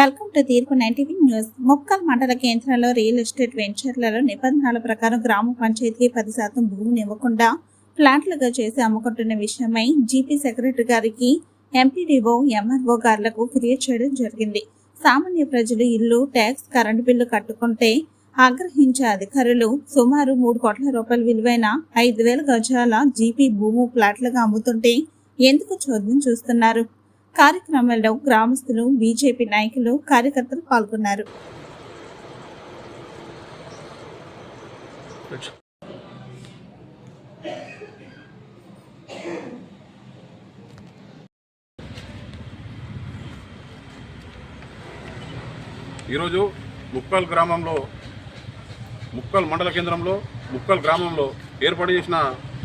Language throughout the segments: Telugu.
వెల్కమ్ టు తీర్పు నైన్టీవీ న్యూస్ ముక్కల్ మండల కేంద్రంలో రియల్ ఎస్టేట్ వెంచర్లలో నిబంధనల ప్రకారం గ్రామ పంచాయతీకి పది శాతం భూమిని ఇవ్వకుండా ప్లాట్లుగా చేసి అమ్ముకుంటున్న విషయమై జీపీ సెక్రటరీ గారికి ఎంపీడీఓ ఎంఆర్ఓ గారులకు ఫిర్యాదు చేయడం జరిగింది. సామాన్య ప్రజలు ఇల్లు ట్యాక్స్ కరెంటు బిల్లు కట్టుకుంటే ఆగ్రహించే అధికారులు సుమారు మూడు కోట్ల రూపాయల విలువైన ఐదు వేల గజాల జీపీ భూము ప్లాట్లుగా అమ్ముతుంటే ఎందుకు చోద్యం చూస్తున్నారు? కార్యక్రమంలో గ్రామస్తులు బీజేపీ నాయకులు కార్యకర్తలు పాల్గొన్నారు. ఈరోజు ముక్కల్ గ్రామంలో ముక్కల్ మండల కేంద్రంలో ముక్కల్ గ్రామంలో ఏర్పాటు చేసిన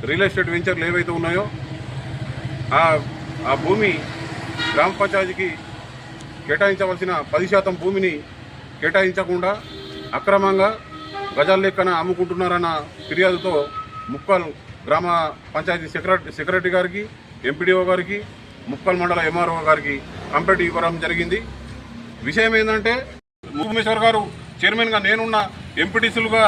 రియల్ ఎస్టేట్ వెంచర్లు ఏవైతే ఉన్నాయో ఆ ఆ భూమి గ్రామ పంచాయతీకి కేటాయించవలసిన పది శాతం భూమిని కేటాయించకుండా అక్రమంగా గజాల లెక్కన అమ్ముకుంటున్నారన్న ఫిర్యాదుతో ముక్కల్ గ్రామ పంచాయతీ సెక్రటరీ సెక్రటరీ గారికి ఎంపీడీఓ గారికి ముక్కల్ మండల ఎంఆర్ఓ గారికి కంప్లైంట్ ఇవ్వడం జరిగింది. విషయం ఏంటంటే ముఖమేశ్వర్ గారు చైర్మన్గా నేనున్న ఎంపీటీసీలుగా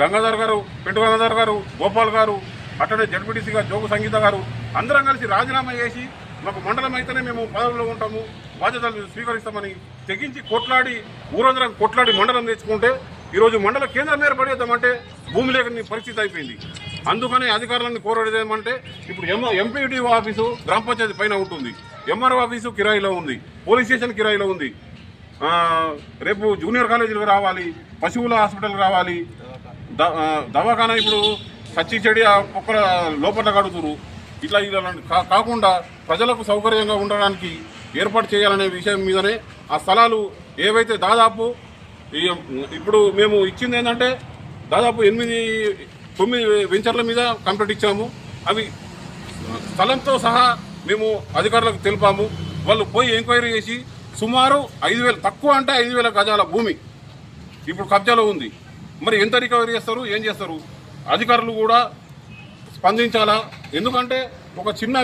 గంగాధర్ గారు పెంటు గంగాధర్ గారు గోపాల్ గారు అట్లనే జడ్పీటీసీగా జోగు సంగీత గారు అందరం కలిసి రాజీనామా చేసి మాకు మండలం అయితేనే మేము పదవిలో ఉంటాము బాధ్యతలు స్వీకరిస్తామని తెగించి కొట్లాడి ఊరందరం కొట్లాడి మండలం తెచ్చుకుంటే ఈరోజు మండల కేంద్రం ఏర్పడేద్దామంటే భూమి లేని పరిస్థితి అయిపోయింది. అందుకని అధికారులను కోరడం ఏమంటే ఇప్పుడు ఎం ఎంపీడీఓ ఆఫీసు గ్రామ పంచాయతీ పైన ఉంటుంది. ఎంఆర్ఓ ఆఫీసు కిరాయిలో ఉంది. పోలీస్ స్టేషన్ కిరాయిలో ఉంది. రేపు జూనియర్ కాలేజీలకు రావాలి పశువుల హాస్పిటల్ రావాలి. దవాఖానా ఇప్పుడు సచ్చి చెడి ఆ మొక్కల లోపల కడుతురు. ఇట్లా ఇలా కా- కాకుండా ప్రజలకు సౌకర్యంగా ఉండడానికి ఏర్పాటు చేయాలనే విషయం మీదనే ఆ స్థలాలు ఏవైతే దాదాపు ఇప్పుడు మేము ఇచ్చింది ఏంటంటే దాదాపు ఎనిమిది తొమ్మిది వెంచర్ల మీద కంప్లీట్ ఇచ్చాము. అవి స్థలంతో సహా మేము అధికారులకు తెలిపాము. వాళ్ళు పోయి ఎంక్వైరీ చేసి సుమారు ఐదు వేలు తక్కువ అంటే ఐదు వేల గజాల భూమి ఇప్పుడు కబ్జాలో ఉంది. మరి ఎంత రికవరీ చేస్తారు? ఏం చేస్తారు? అధికారులు కూడా స్పందించాలా? ఎందుకంటే ఒక చిన్న